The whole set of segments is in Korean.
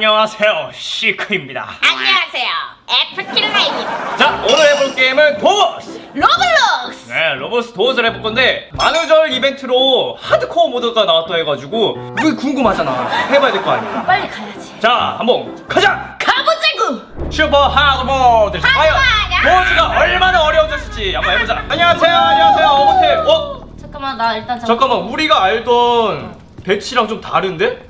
안녕하세요 시크입니다 안녕하세요. 애플킬러입니다. 자 오늘 해볼 게임은 도스 로블록스. 네 로버스 도스를 해볼 건데 만우절 이벤트로 하드코어 모드가 나왔다 해가지고 그게 궁금하잖아 해봐야 될 거 아니야 빨리 가야지. 자 한번 가자 가보자구. 슈퍼 하드 모드 과연 하드 모드가 얼마나 어려워졌을지 한번 해보자 안녕하세요 안녕하세요 어머ቴ 어? 잠깐만 나 일단 잠- 잠깐만 우리가 알던 배치랑 좀 다른데?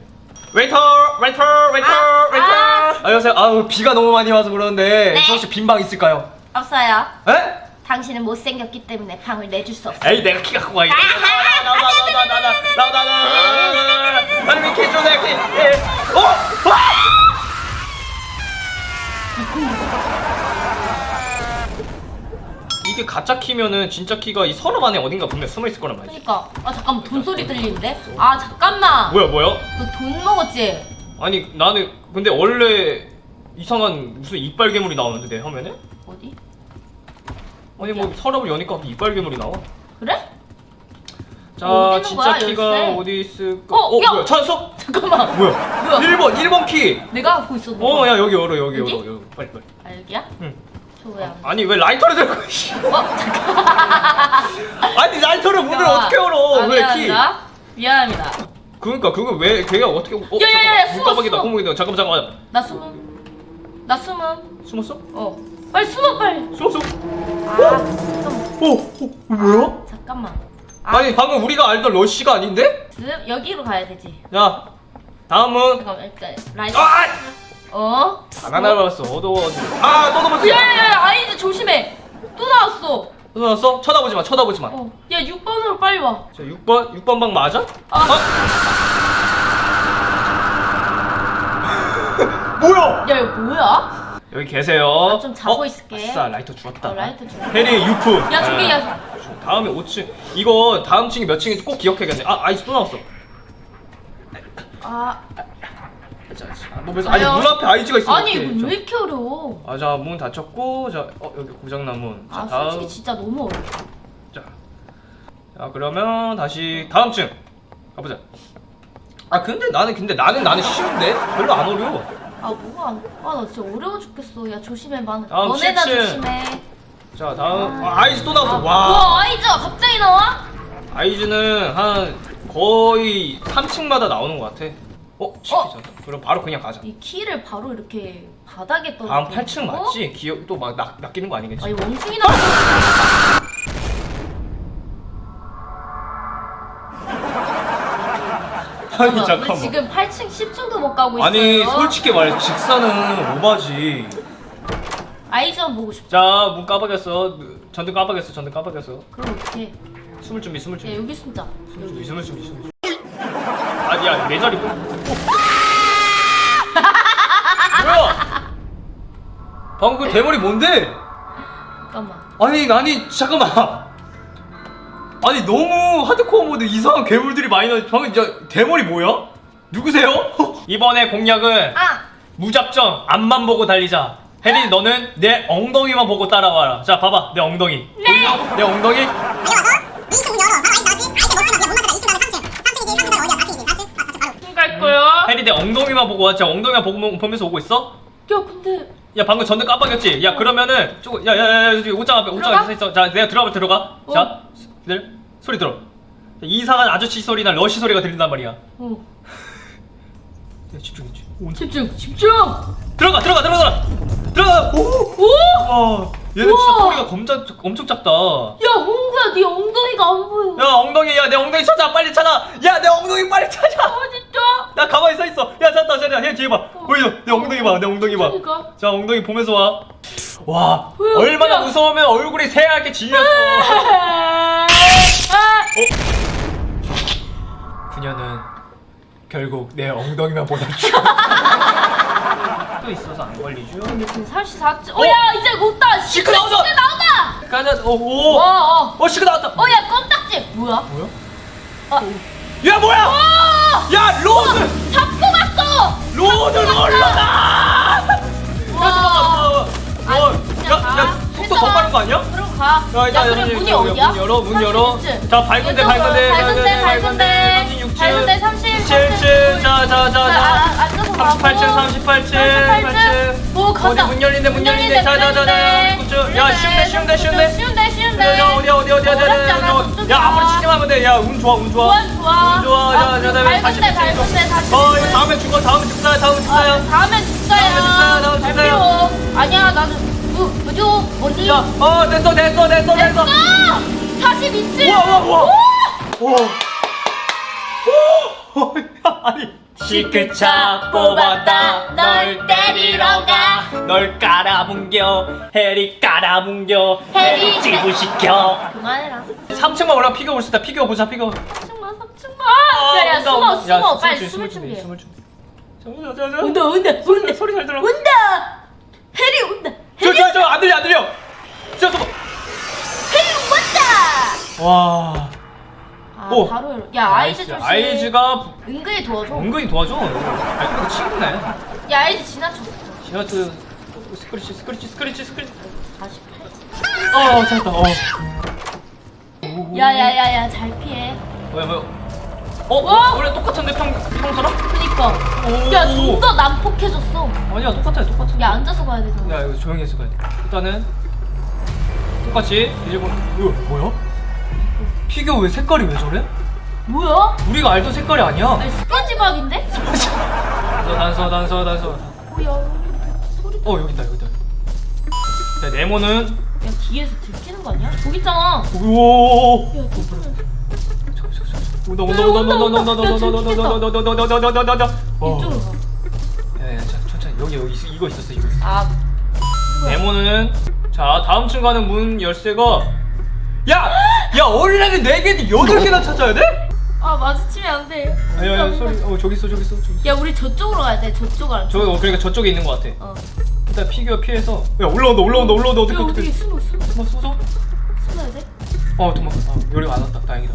웨이터 웨이터 웨이터 아, 웨이터 아. 안녕하세요 아우 비가 너무 많이 와서 그러는데 네. 혹시 빈방 있을까요? 없어요. 에? 당신은 못생겼기 때문에 방을 내줄 수 없어. 에이 내가 키 갖고 가야겠다 아하. 나와 나와 나와 나와 나와 나와 나와 아니 키 주세요 키 예. 어? 어? 이 게 가짜 키면은 진짜 키가 이 서랍 안에 어딘가 분명 숨어 있을 거란 말이지 그러니까 아 잠깐만 돈 소리 들리는데? 아 잠깐만. 뭐야 뭐야? 너 돈 먹었지? 아니 나는 근데 원래 이상한 무슨 이빨 괴물이 나오는데 내 화면에? 어디? 아니 뭐 서랍을 여니까 이빨 괴물이 나와 그래? 자 어디 있는 진짜 거야, 키가 열쇠? 어디 있을까? 어, 야! 뭐야 찾았어? 잠깐만. 뭐야? 뭐야? 1번 1번 키! 내가 갖고 있었는데. 어야 여기 열어 여기 여기? 열어 여기 빨리 빨리 아 여기야? 응. 저 왜 안? 아니 왜 라이터를 들고 있어? 어. 아니 라이터를 문을 어떻게 열어 아, 왜 키? 미안합니다. 미안합니다. 그러니까 그거 왜 걔가 어떻게 어 야, 야, 야, 숨어, 문가방이다 숨어. 문가방이다 잠깐만 잠깐만 나 숨음. 나 숨음. 숨었어? 어. 빨리 숨어 빨리. 숨었어? 아 잠깐만. 어? 어? 뭐야? 잠깐만. 아, 아니 방금 우리가 알던 러쉬가 아닌데? 쓱 여기로 가야 되지. 자 다음은 잠깐만 일단 라이트. 아! 어? 하나 남았어 어두워가지고 아또 넘어지 야야야 아이즈 조심해. 또 나왔어. 또 나왔어? 쳐다보지 마 쳐다보지 마 어. 야 6번으로 빨리 와. 자, 6번 6번 방 맞아? 아. 뭐야? 야 이거 뭐야? 여기 계세요. 나좀 자고 있을게. 아싸, 라이터 주웠다. 어, 라이터 줘. 해리 유품. 야 저기 네. 야. 다음에 5층. 이거 다음 층이 몇 층인지 꼭 기억해야겠네. 아, 아이스 또 나왔어. 아 자, 자, 너 그래서 아니. 문 앞에 아이즈가 있어. 아니. 이거 왜 이렇게 어려워? 아, 자, 문 닫혔고, 자, 어 여기 고장 난 문. 자, 아 다음. 솔직히 진짜 너무 어려워. 자, 자, 그러면 다시 다음 층 가보자. 아, 근데 나는 근데 나는 나는 쉬운데 별로 안 어려워. 아 뭐가 안... 아나 진짜 어려워 죽겠어. 야 조심해 만. 다음 너네나. 조심해. 자, 다음 아. 아, 아이즈 또 나왔어. 아, 와. 와 아이즈가 갑자기 나와? 아이즈는 한 거의 3층마다 나오는 것 같아. 어? 시키자. 그럼 바로 그냥 가자. 이 키를 바로 이렇게 바닥에 떨어. 다음 8층 맞지? 기억 또 막 낚이는 거 아니겠지? 아니 원숭이 나와. 아니 우리 잠깐만. 지금 8층 10층도 못 가고 있어요. 아니 솔직히 말해 직사는 오바지. 아이즈만 보고 싶어. 자문 깜빡였어. 전등 깜빡였어. 전등 깜빡였어. 그럼 어떡해? 숨을 준비. 숨을 야 준비. 여기 숨자. 숨을 준비. 숨을 준비. 숨을 준비. 아니야 내 자리. 뭐- 뭐야? 방금 그 대머리 뭔데? 잠깐만. 아니 아니 잠깐만 아니 너무 하드코어 모드 이상한 괴물들이 많이 나와 방금 저 대머리 뭐야? 누구세요? 이번에 공략은 아 무작정 앞만 보고 달리자 혜린 너는 내 엉덩이만 보고 따라와라 자 봐봐 내 엉덩이 네. 내 엉덩이 갈 거야. 혜린 내 엉덩이만 보고 와자 엉덩이만 보고, 보면서 오고 있어? 야 근데 야 방금 전등 깜빡였지? 야 그러면은 조금 야야야 여기 옷장 앞에 옷장 들어가? 앞에 서 있어 자 내가 들어가면 들어가 어. 자 기다려 소리 들어 이상한 아저씨 소리나 러시 소리가 들린단 말이야 어 야, 집중했지 집중 집중. 들어가 들어가 들어가 들어가 오! 오! 와 얘네 진짜 우와. 소리가 검자, 엄청 작다 야 홍구야 네 엉덩이가 안 보여. 야 엉덩이 야 내 엉덩이 찾아 빨리 찾아 야 내 엉덩이 빨리 찾아 어 진짜? 나 가만히 서 있어 야 찾았다 찾았다 해 뒤에 봐 보이죠 내 엉덩이 봐 내 엉덩이 봐 그러니까. 자 엉덩이 보면서 와. 와 왜, 얼마나 야. 무서우면 얼굴이 새하얗게 질렸어. 아! 그녀는 결국 내 엉덩이만 보다 또 있어서 안 걸리죠? 근데 지금 34층. 어야 이제 못다. 시크 나온다! 시크 나온다. 가자 오오 와 어. 어 시크 나왔다. 어 야 껌딱지. 뭐야? 뭐야? 아. 야 뭐야? 와! 야 로드 잡고 갔어. 로드 롤러다. 와. 아, 야야 가. 속도 더 빠른 거 아니야? 그럼 가. 야, 그래 야, 문이 야, 어디야? 문 열어, 문 열어. 36층. 자, 밝은데, 이쪽으로. 밝은데, 밝은데, 밝은데, 밝은데, 36층. 밝은데 30. 37층 자 자 자자 아, 앉아서 가고 38층 38층 38층 오 어디 간다. 문 열린데 문 열린데 자자자자 야 쉬운데 쉬운데 쉬운데. 쉬운데 쉬운데 야 어디 어디 어디 어디 어렵지 않아, 어디. 좀 야. 아무리 치기만 하면 돼야운 좋아 운 좋아. 좋아 좋아. 운 좋아. 아, 자자 그리고 다시 밟은데 밟은데 다시 어 이거 다음에 죽어 다음에 죽사야. 다음에 아, 진짜야, 다음엔 잘 진짜야. 배워. 아니야 나는 뭐 뭐죠 뭐니. 야어 됐어 됐어 됐어 됐어. 됐어! 42층 우와 우와 우와. 오 아니 시크차 뽑았다. 널 널 깔아뭉겨. 해리 깔아뭉겨. 해리. 찌부시켜. 그만해라. 3층만 올라 피겨 볼 수 있다. 피겨 보자 피겨 3층만 3층만. 야 야 숨어 온다, 온다. 야, 숨어 빨리 숨을 숨을 준비 준비해. 숨을 준비 잠깐만 잠깐만 온다 온다 소리 소리 잘 들어. 온다. 해리 온다. 해리 저저저 안 들려 안 들려. 잠깐만 해리 온다. 와. 아 오. 바로 열어. 야 아이즈 조심. 아이즈가 은근히 도와줘. 은근히 도와줘. 그래도 친구네. 야 아이즈 지나쳤어. 제가트 스크리치 스크리치 스크리치 스크리치 48층 어 잘했다 어 야야야야 잘 피해 뭐야 뭐야 어? 와! 원래 똑같은데 평, 평소랑? 그니까 오. 야 좀 더 난폭해졌어 아니야 똑같아 똑같아 야 앉아서 가야 되잖아 야 이거 조용히 해서 가야 돼 일단은 똑같이 일본 이거 뭐야? 피규어 왜 색깔이 왜 저래? 뭐야? 우리가 알던 색깔이 아니야 아니 스펀지밥인데? 단서 단서 단서 단서 뭐야 어 여기 있다 여기 있다. 자 네모는? 야 뒤에서 들키는 거 아니야? 저기 있잖아. 우와 야 들키면 온다 온다 온다 온다 온다. 온다 온다 온다 온다 온다. 온다 온다 온다 온다 온다. 이쪽으로 가. 야야 천천히. 여기 여기 있- 이거 있었어 이거 있어. 아, 네모는? 자 다음 층 가는 문 열쇠가 야! 야 원래는 4개인데 8개나 찾아야 돼? 아 마주치면 안 돼. 아니 아니 소리 어 저기 있어 저기 있어 저기 있어. 야 우리 저쪽으로 가야 돼. 저쪽으로. 저 어, 그러니까 저쪽에 있는 것 같아. 어. 일단 피규어 피해서 야 올라온다 올라온다 올라온다 어떻게 야 어떻게 어떻게 숨어 숨어 숨어 숨어 숨어야 돼? 어 도망가 아, 요리가 안 왔다 다행이다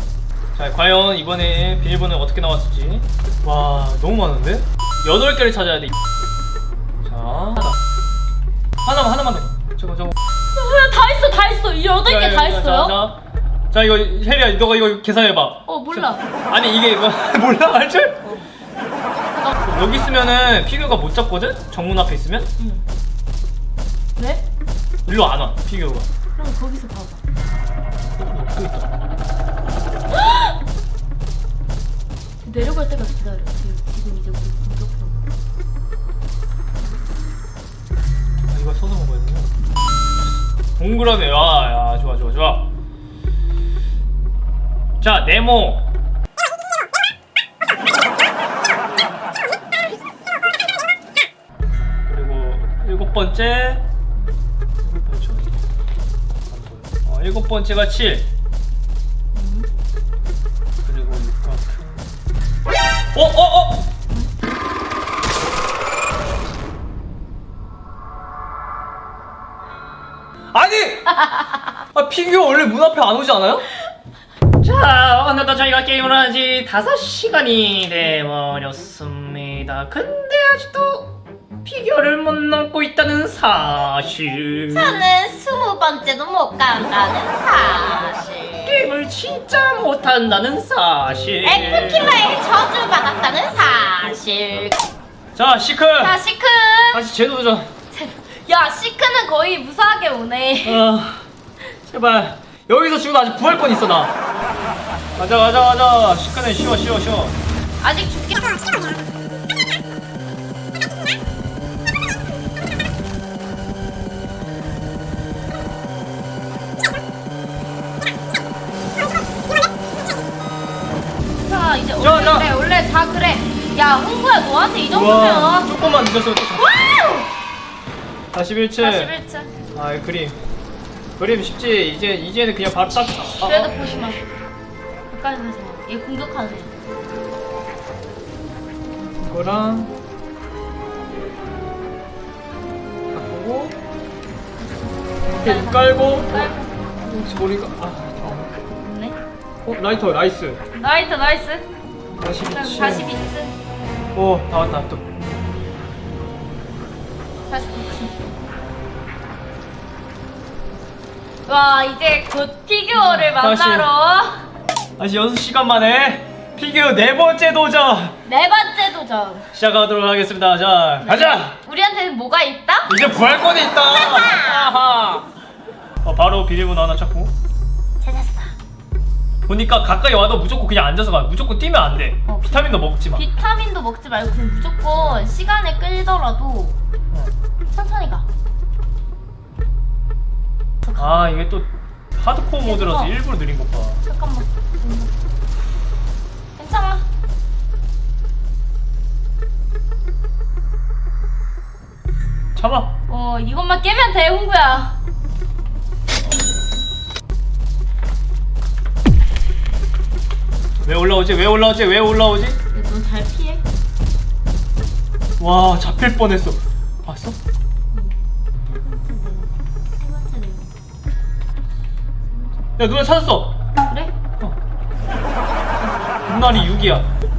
자 과연 이번에 비밀번호 어떻게 나왔을지 와 너무 많은데? 8개를 찾아야 돼자 하나 하나만 하나만 더 저거 저거 야다 했어 다 했어. 이 여덟 개 다 했어요? 자, 자, 자 이거 혜리야 너가 이거 계산해봐 어 몰라. 아니 이게 이거 몰라 알지? 여기 있으면은 피규어가 못 잡거든? 정문 앞에 있으면 응. 왜? 일로 안 와 피규어가 그럼 거기서 봐봐. 또 있다 내려갈 때까지 기다려. 지금, 지금 이제 우리 공격으로. 아, 이거 서서 먹어야 되나? 동그라미 와야 좋아 좋아 좋아 자 네모 그리고 일곱 번째 일곱 번째가 7 그리고 6가 어? 어? 어? 아니! 아, 피규어 원래 문 앞에 안 오지 않아요? 자, 오늘도 저희가 게임을 한 지 5시간이 돼버렸습니다. 근데 아직도 피규어를 못 넘고 있다는 사실. 저는 스무 번째도 못 간다는 사실. 게임을 진짜 못한다는 사실. 에프킬러에 저주 받았다는 사실. 자, 시크! 야 시크. 다시 재도전. 야 시크는 거의 무사하게 오네. 아, 제발. 여기서 지금 아직 부활권 있어, 나. 가자, 가자, 가자. 시크는 쉬워, 쉬워, 쉬워. 아직 죽기. 자 자, 원래 자. 그래 원래 자 그래. 야 홍구야 너한테 이 정도면. 조금만 늦었으면 또. 잡- 와우. 41층. 41층. 아, 이 그림. 그림 쉽지. 이제 이제는 그냥 바로 딱. 아, 그래도 아. 보지 마. 가까이 가서 봐. 얘 공격하네. 이거랑 바꾸고 이렇게 깔고 깔고. 혹시 머리가 아, 아. 없네. 어 라이터 나이스. 나이스 나이스. 42층. 42층. 오 나왔다 또. 49층. 와 이제 곧 피규어를 다시. 만나러 다시 6시간 만에 피규어 네 번째 도전 네 번째 도전. 시작하도록 하겠습니다. 자, 가자. 우리한테는 뭐가 있다? 이제 부활권이 있다. 아하. 어, 바로 비밀번호 하나 찾고. 보니까 가까이 와도 무조건 그냥 앉아서 가. 무조건 뛰면 안 돼. 어. 비타민도 먹지 마. 비타민도 먹지 말고 그냥 무조건 시간을 끌더라도 어. 천천히 가. 아 이게 또 하드코어 모드라서 일부러 느린 것 봐. 잠깐만. 음. 괜찮아. 참아. 어 이것만 깨면 돼 홍구야. 왜 올라오지? 왜 올라오지? 왜 올라오지? 넌잘 피해. 와 잡힐 뻔했어. 봤어? 야 누나 찾았어. 그래? 눈알이 6이야.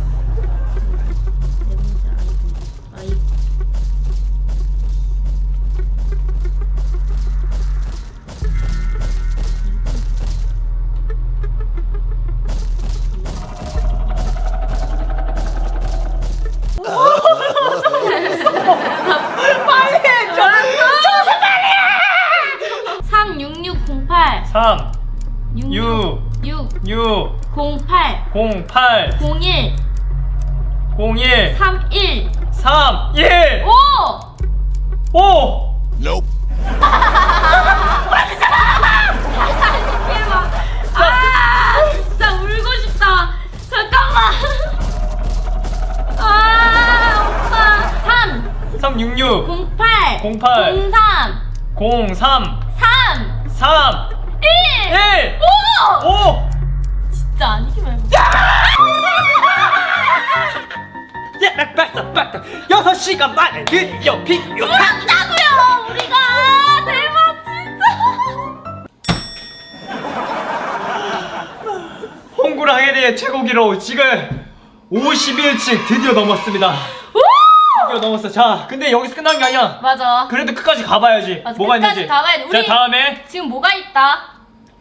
8, 01 01, 31 3, 1, 5 5. Nope. 아 진짜 울고 싶다. 잠깐만. 아 오빠. 3 366 08 08 03 03 3 3 1 1 5 5 진짜 아니 예, 빡다 빡다 6시간 만에 드디어 피규어 울었다고요 우리가. 대박 진짜. 홍구랑에 대해 최고 기록 지금 51층 드디어 넘었습니다. 드디어 넘었어. 자 근데 여기서 끝난 게 아니야. 맞아. 그래도 끝까지 가봐야지. 맞아, 뭐가 끝까지 있는지. 가봐야 돼. 우리- 자 다음에 지금 뭐가 있다?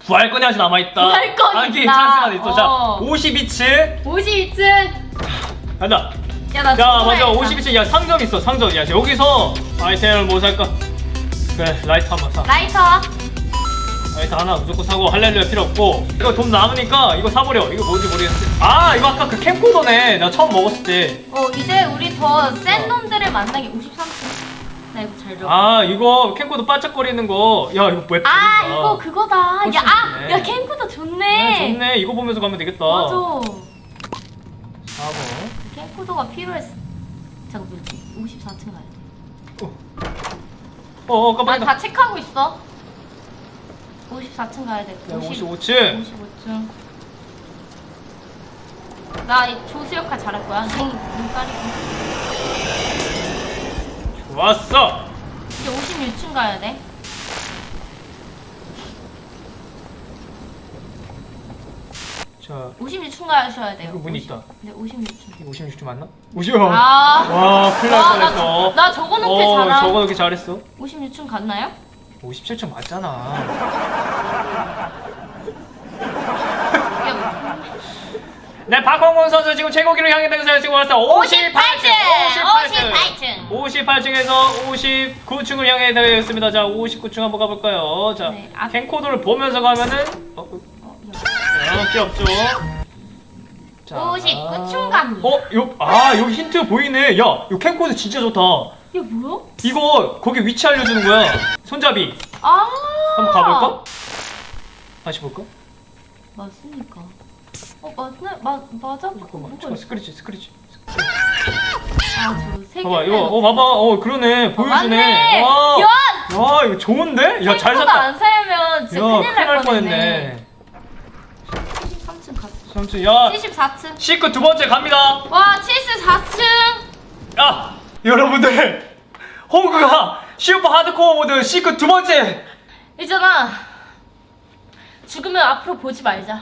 부활권이 아직 남아있다. 부활권이 한기 있다. 찬스가 있어. 자 어. 52층 52층 간다 야나 자 먼저 52층 야 상점 있어 상점. 야 여기서 아이템을 뭐 살까? 그래 라이터 한번 사. 라이터. 라이터 하나 무조건 사고 할렐루야 필요 없고. 이거 돈 남으니까 이거 사버려. 이거 뭔지 모르겠는데. 아 이거 아까 그 캠코더네. 나 처음 먹었을 때. 어 이제 우리 더 센 놈들을 만나기 53층 나 이거 잘 들어. 아 이거 캠코더 반짝거리는 거야 이거 웹아 재밌다. 이거 그거다. 훨씬 야아야. 캠코더 좋네. 네, 좋네. 이거 보면서 가면 되겠다. 맞아. 4번 캠코더가 필요했어 잠깐 54층 가야 어어 깜빡이다. 돼나다 체크하고 있어? 54층 가야 돼. 야, 50, 55층. 55층. 나이 조수 역할 잘할 거야. 눈, 눈 까리고. 좋았어. 이제 56층 가야 돼 자 56층 가셔야 돼요. 여기 문이 50 있다. 네 56층. 56층 맞나? 50 아 와 큰일 날 아, 뻔했어 나, 나 저거 놓게 어 잘함 저거 넣기 잘했어. 56층 갔나요? 57층 맞잖아. 야, 네 박홍훈 선수 지금 최고 기록 향해 등사에 지금 왔어. 58층 58층! 58층에서 59층을 향해 되었습니다. 자 59층 한번 가볼까요? 자 네, 앞- 캠코더를 보면서 가면은 어, 어, 어, 야. 야, 귀엽죠? 자. 59층 갑니다 어? 요, 아 여기 힌트 보이네. 야 이거 캠코더 진짜 좋다. 야 뭐야? 이거 거기 위치 알려주는 거야. 손잡이. 아. 한번 가볼까? 다시 볼까? 맞으니까. 어 맞네. 마, 맞아? 뭐가 잠깐? 스크래치 스크래치. 아저세 봐봐 이거 어 봐봐. 어 그러네. 보여주네. 맞네. 와. 야! 야 이거 좋은데? 야잘 캠코더 샀다. 안 사면 진짜 야 큰일 날 뻔했네. 뻔했네 73층 갔어 삼촌 야. 74층. 시크 두 번째 갑니다. 와 74층. 야 여러분들. 홍구가 슈퍼 하드코어 모드 시크 두 번째. 있잖아 죽으면 앞으로 보지 말자.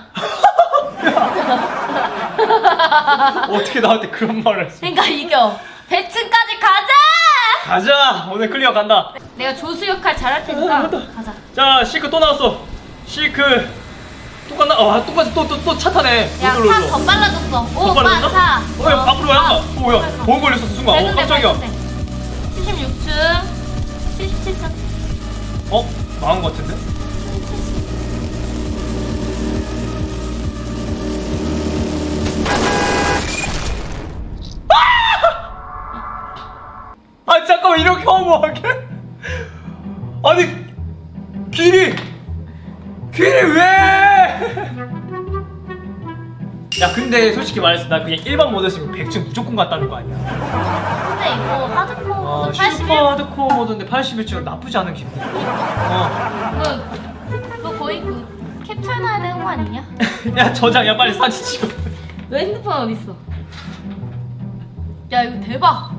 어떻게 나한테 그런 말을 했어? 그러니까 이겨. 100층까지 가자! 가자. 오늘 클리어 간다. 내가 조수 역할 잘할 테니까 어. 가자. 자 시크 또 나왔어. 시크 또 갔나 아 똑같이 또 또 또 차 타네 야, 로차더 빨라졌어. 오? 오빠 차. 어, 야, 앞으로 야, 어, 뭐야, 보험 걸렸었어, 순간. 어, 깜짝이야. 76층, 77층. 어, 망한 것 같은데? 아, 잠깐만, 이렇게 어떡해? 아니, 길이, 길이 왜? 야, 근데 솔직히 말해서 나 그냥 일반 모드였으면 100층 무조건 갔다는 거 아니야? 근데 이거 하드코어 아, 모드 81. 슈퍼 하드코어 모드인데 81층은 나쁘지 않은 기분. 어. 너, 너 거의 그 캡처해놔야 되는 거 아니냐? 야, 저장 야, 빨리 사진 찍어. 너 핸드폰 어딨어? 야 이거 대박!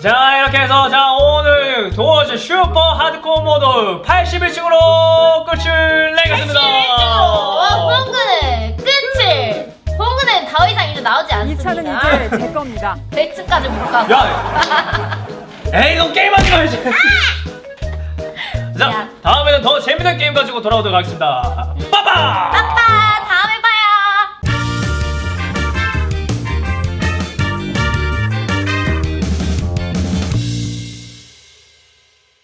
자 이렇게 해서 자 오늘 도어즈 슈퍼 하드코어 모드 81층으로 끝을 내겠습니다 81층으로 홍근의 끝을! 더 이상 이제 나오지 이 않습니다. 차는 이제 제 겁니다. 100층까지 못 가서. 야 에이 너 게임하지 말지 자 야. 다음에는 더 재밌는 게임 가지고 돌아오도록 하겠습니다 빠빠 빠빠!